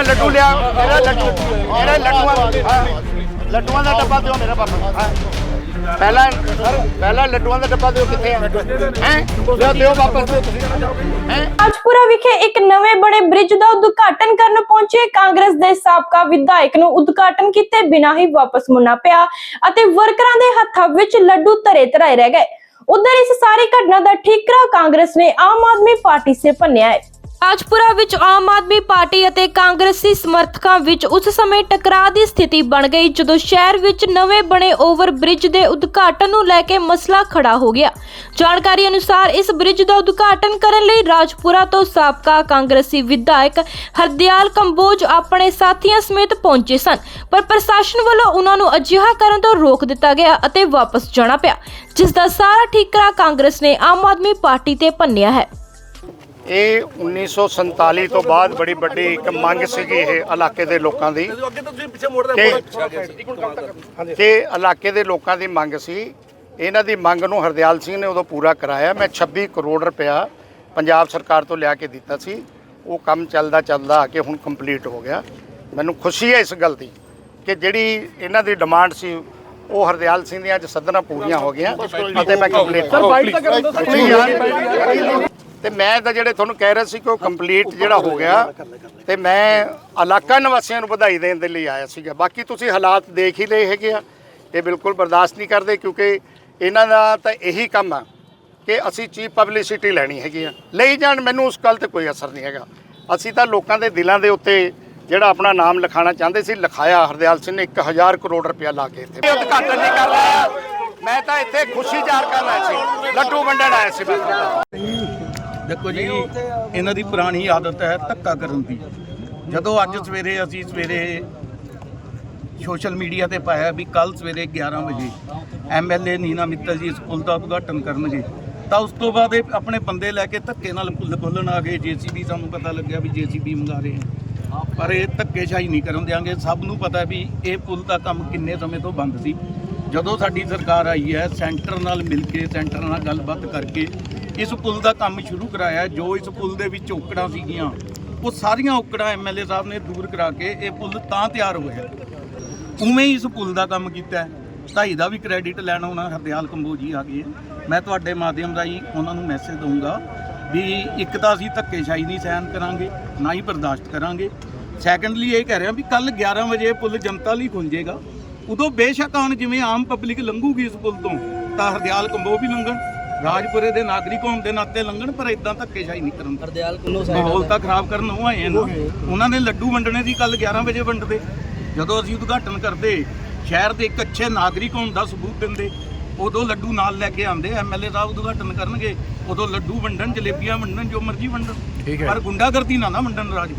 ਮੇਰਾ ਲੱਡੂ ਲਿਆ ਮੇਰਾ ਲੱਡੂ ਮੇਰਾ ਲੱਡੂਆਂ ਹਾਂ, ਲੱਡੂਆਂ ਦਾ ਡੱਬਾ ਦਿਓ ਮੇਰਾ ਪਾਪਾ। ਹਾਂ। ਪਹਿਲਾਂ ਪਹਿਲਾਂ ਲੱਡੂਆਂ ਦਾ ਡੱਬਾ ਦਿਓ ਕਿੱਥੇ ਹੈ ਹੈ? ਦਿਓ ਦਿਓ ਵਾਪਸ। ਹੈ? ਰਾਜਪੁਰਾ ਵਿਖੇ ਇੱਕ ਨਵੇਂ ਬਣੇ ਬ੍ਰਿਜ ਦਾ ਉਦਘਾਟਨ ਕਰਨ ਪਹੁੰਚੇ ਕਾਂਗਰਸ ਦੇ ਸਾਬਕਾ ਵਿਧਾਇਕ ਨੂੰ ਉਦਘਾਟਨ ਕੀਤੇ ਬਿਨਾਂ ਹੀ ਵਾਪਸ ਮੁੜਨਾ ਪਿਆ ਅਤੇ ਵਰਕਰਾਂ ਦੇ ਹੱਥਾਂ ਵਿੱਚ ਲੱਡੂ ਧਰੇ ਧਰਾਏ ਰਹਿ ਗਏ। ਉਧਰ ਇਸ ਸਾਰੀ ਘਟਨਾ ਦਾ ਠੀਕਰਾ ਕਾਂਗਰਸ ਨੇ ਆਮ ਆਦਮੀ ਪਾਰਟੀ ਸੇ ਭੰਨਿਆ ਹੈ। ਰਾਜਪੁਰਾ ਵਿੱਚ ਆਮ ਆਦਮੀ ਪਾਰਟੀ ਅਤੇ ਕਾਂਗਰਸੀ ਸਮਰਥਕਾਂ ਵਿੱਚ ਉਸ ਸਮੇਂ ਟਕਰਾਅ ਦੀ ਸਥਿਤੀ ਬਣ ਗਈ ਜਦੋਂ ਸ਼ਹਿਰ ਵਿੱਚ ਨਵੇਂ ਬਣੇ ਓਵਰ ਬ੍ਰਿਜ ਦੇ ਉਦਘਾਟਨ ਨੂੰ ਲੈ ਕੇ ਮਸਲਾ ਖੜਾ ਹੋ ਗਿਆ। ਜਾਣਕਾਰੀ ਅਨੁਸਾਰ ਇਸ ਬ੍ਰਿਜ ਦਾ ਉਦਘਾਟਨ ਕਰਨ ਲਈ ਰਾਜਪੁਰਾ ਤੋਂ ਸਾਬਕਾ ਕਾਂਗਰਸੀ ਵਿਧਾਇਕ ਹਰਦਿਆਲ ਕੰਬੋਜ ਆਪਣੇ ਸਾਥੀਆਂ ਸਮੇਤ ਪਹੁੰਚੇ ਸਨ, ਪਰ ਪ੍ਰਸ਼ਾਸਨ ਵੱਲੋਂ ਉਹਨਾਂ ਨੂੰ ਅਜਿਹਾ ਕਰਨ ਤੋਂ ਰੋਕ ਦਿੱਤਾ ਗਿਆ ਅਤੇ ਵਾਪਸ ਜਾਣਾ ਪਿਆ, ਜਿਸ ਦਾ ਸਾਰਾ ਠੀਕਰਾ ਕਾਂਗਰਸ ਨੇ ਆਮ ਆਦਮੀ ਪਾਰਟੀ ਤੇ ਭੰਨਿਆ ਹੈ। ਇਹ 1947 ਤੋਂ ਬਾਅਦ ਬੜੀ ਵੱਡੀ ਇੱਕ ਮੰਗ ਸੀਗੀ ਇਹ ਇਲਾਕੇ ਦੇ ਲੋਕਾਂ ਦੀ। ਕਿ ਕਿ ਇਲਾਕੇ ਦੇ ਲੋਕਾਂ ਦੀ ਮੰਗ ਸੀ। ਇਹਨਾਂ ਦੀ ਮੰਗ ਨੂੰ ਹਰਦਿਆਲ ਸਿੰਘ ਨੇ ਉਦੋਂ ਪੂਰਾ ਕਰਾਇਆ। ਮੈਂ 26 ਕਰੋੜ ਰੁਪਇਆ ਪੰਜਾਬ ਸਰਕਾਰ ਤੋਂ ਲਿਆ ਕੇ ਦਿੱਤਾ ਸੀ। ਉਹ ਕੰਮ ਚੱਲਦਾ ਚੱਲਦਾ ਆ ਕੇ ਹੁਣ ਕੰਪਲੀਟ ਹੋ ਗਿਆ। ਮੈਨੂੰ ਖੁਸ਼ੀ ਹੈ ਇਸ ਗੱਲ ਦੀ ਕਿ ਜਿਹੜੀ ਇਹਨਾਂ ਦੀ ਡਿਮਾਂਡ ਸੀ ਉਹ ਹਰਦਿਆਲ ਸਿੰਘ ਦੀਆਂ ਅੱਜ ਸੱਦਣਾ ਪੂਰੀਆਂ ਹੋ ਗਈਆਂ। ਅਤੇ ਮੈਂ ਕੰਪਲੀਟ ਤੇ ਮੈਂ ਤਾਂ ਜਿਹੜੇ ਤੁਹਾਨੂੰ ਕਹਿ ਰਿਹਾ ਸੀ ਕਿ ਉਹ ਕੰਪਲੀਟ ਜਿਹੜਾ ਹੋ ਗਿਆ, ਤੇ ਮੈਂ ਇਲਾਕਾ ਨਿਵਾਸੀਆਂ ਨੂੰ ਵਧਾਈ ਦੇਣ ਦੇ ਲਈ ਆਇਆ ਸੀਗਾ। ਬਾਕੀ ਤੁਸੀਂ ਹਾਲਾਤ ਦੇਖ ਹੀ ਲਏ ਹੈਗੇ ਆ, ਇਹ ਬਿਲਕੁਲ ਬਰਦਾਸ਼ਤ ਨਹੀਂ ਕਰਦੇ ਕਿਉਂਕਿ ਇਹਨਾਂ ਦਾ ਤਾਂ ਇਹੀ ਕੰਮ ਆ ਕਿ ਅਸੀਂ ਚੀਪ ਪਬਲਿਸਿਟੀ ਲੈਣੀ ਹੈਗੀ ਆ। ਲਈ ਜਾਣ ਮੈਨੂੰ ਉਸ ਗੱਲ ਤੇ ਕੋਈ ਅਸਰ ਨਹੀਂ ਹੈਗਾ। ਅਸੀਂ ਤਾਂ ਲੋਕਾਂ ਦੇ ਦਿਲਾਂ ਦੇ ਉੱਤੇ ਜਿਹੜਾ ਆਪਣਾ ਨਾਮ ਲਿਖਾਣਾ ਚਾਹੁੰਦੇ ਸੀ, ਲਿਖਾਇਆ, ਹਰਦਿਆਲ ਸਿੰਘ ਨੇ 1000 ਕਰੋੜ ਰੁਪਇਆ ਲਾ ਕੇ ਇੱਥੇ। ਉਦਘਾਟਨ ਨਹੀਂ ਕਰ ਰਿਹਾ ਮੈਂ ਤਾਂ ਇੱਥੇ ਖੁਸ਼ੀ ਜ਼ਾਹਰ ਕਰਨ ਆਇਆ ਸੀ। ਲੱਡੂ ਵੰਡਣ ਆਇਆ ਸੀ ਮੈਂ ਦੇਖੋ ਜੀ ਇਹਨਾਂ ਦੀ ਪੁਰਾਣੀ ਆਦਤ ਹੈ ਧੱਕਾ ਕਰਨ ਦੀ। ਜਦੋਂ ਅੱਜ ਸਵੇਰੇ ਅਸੀਂ ਸਵੇਰੇ ਸੋਸ਼ਲ ਮੀਡੀਆ ਤੇ ਪਾਇਆ ਵੀ ਕੱਲ ਸਵੇਰੇ 11 ਵਜੇ ਐਮਐਲਏ ਨੀਨਾ ਮਿੱਤਲ ਜੀ ਇਸ ਪੁਲ ਦਾ ਉਦਘਾਟਨ ਕਰਨਗੇ ਤਾਂ ਉਸ ਤੋਂ ਬਾਅਦ ਇਹ ਆਪਣੇ ਬੰਦੇ ਲੈ ਕੇ ਧੱਕੇ ਨਾਲ ਪੁਲ ਖੋਲਣ ਆ ਗਏ। ਜੀਸੀਬੀ ਸਾਨੂੰ ਪਤਾ ਲੱਗਿਆ ਵੀ ਜੀਸੀਬੀ ਮੰਗਾ ਰਹੇ ਆ ਪਰ ਇਹ ਧੱਕੇਸ਼ਾਹੀ ਨਹੀਂ ਕਰਨ ਦਿਆਂਗੇ। ਸਭ ਨੂੰ ਪਤਾ ਵੀ ਇਹ ਪੁਲ ਦਾ ਕੰਮ ਕਿੰਨੇ ਸਮੇਂ ਤੋਂ ਬੰਦ ਸੀ। ਜਦੋਂ ਸਾਡੀ ਸਰਕਾਰ ਆਈ ਹੈ ਸੈਂਟਰ ਨਾਲ ਮਿਲ ਕੇ ਸੈਂਟਰ ਨਾਲ ਗੱਲਬਾਤ ਕਰਕੇ ਇਸ ਪੁਲ ਦਾ ਕੰਮ ਸ਼ੁਰੂ ਕਰਾਇਆ, ਜੋ ਇਸ ਪੁਲ ਦੇ ਵਿੱਚ ਔਕੜਾਂ ਸੀਗੀਆਂ, ਉਹ ਸਾਰੀਆਂ ਔਕੜਾਂ ਐਮਐਲਏ ਸਾਹਿਬ ਨੇ ਦੂਰ ਕਰਾ ਕੇ ਇਹ ਪੁਲ ਤਾਂ ਤਿਆਰ ਹੋਇਆ। ਉਵੇਂ ਹੀ ਇਸ ਪੁਲ ਦਾ ਕੰਮ ਕੀਤਾ। ਢਾਈ ਦਾ ਵੀ ਕ੍ਰੈਡਿਟ ਲੈਣ ਆਉਣਾ, ਹਰਦਿਆਲ ਕੰਬੋਜੀ ਆ ਗਏ। ਮੈਂ ਤੁਹਾਡੇ ਮਾਧਿਅਮ ਰਾਹੀਂ ਉਹਨਾਂ ਨੂੰ ਮੈਸੇਜ ਦਊਂਗਾ ਵੀ ਇੱਕ ਤਾਂ ਅਸੀਂ ਧੱਕੇਸ਼ਾਹੀ ਨਹੀਂ ਸਹਿਣ ਕਰਾਂਗੇ, ਨਾ ਹੀ ਬਰਦਾਸ਼ਤ ਕਰਾਂਗੇ। ਸੈਕੰਡਲੀ ਇਹ ਕਹਿ ਰਿਹਾ ਵੀ ਕੱਲ 11 ਵਜੇ ਇਹ ਪੁਲ ਜਨਤਾ ਲਈ ਖੁੱਲ ਖੁੱਲ੍ਹੇਗਾ ਉਦੋਂ ਬੇਸ਼ੱਕ ਆਣ ਜਿਵੇਂ ਆਮ ਪਬਲਿਕ ਲੰਘੂਗੀ ਇਸ ਪੁਲ ਤੋਂ, ਤਾਂ ਹਰਦਿਆਲ ਕੰਬੋ ਵੀ ਲੰਘਣ। ਰਾਜਪੁਰੇ ਦੇ ਨਾਗਰਿਕ ਹੋਣ ਦੇ ਨਾਤੇ ਲੰਘਣ ਪਰ ਇਦਾਂ ਧੱਕੇਸ਼ਾਹੀ ਨਹੀਂ ਕਰਨ ਹਰਦਿਆਲ ਕੁੱਲੋ ਮਾਹੌਲ ਤਾਂ ਖਰਾਬ ਕਰਨ ਉਹ ਆਏ ਨਾ ਉਹਨਾਂ ਨੇ ਲੱਡੂ ਵੰਡਣੇ ਸੀ ਕੱਲ 11 ਵਜੇ ਵੰਡਦੇ। ਜਦੋਂ ਅਸੀਂ ਉਦਘਾਟਨ ਕਰਦੇ ਸ਼ਹਿਰ ਦੇ ਇੱਕ ਅੱਛੇ ਨਾਗਰਿਕ ਹੋਣ ਦਾ ਸਬੂਤ ਦਿੰਦੇ ਉਦੋਂ ਲੱਡੂ ਨਾਲ ਲੈ ਕੇ ਆਂਦੇ ਐਮਐਲਏ ਸਾਹਿਬ ਉਦਘਾਟਨ ਕਰਨਗੇ ਉਦੋਂ ਲੱਡੂ ਵੰਡਣ ਜਲੇਬੀਆਂ ਵੰਡਣ ਜੋ ਮਰਜ਼ੀ ਵੰਡਣ। ਪਰ ਗੁੰਡਾਗਰਦੀ ਨਾ ਨਾ ਵੰਡਣ ਰਾਜਪੁਰੇ।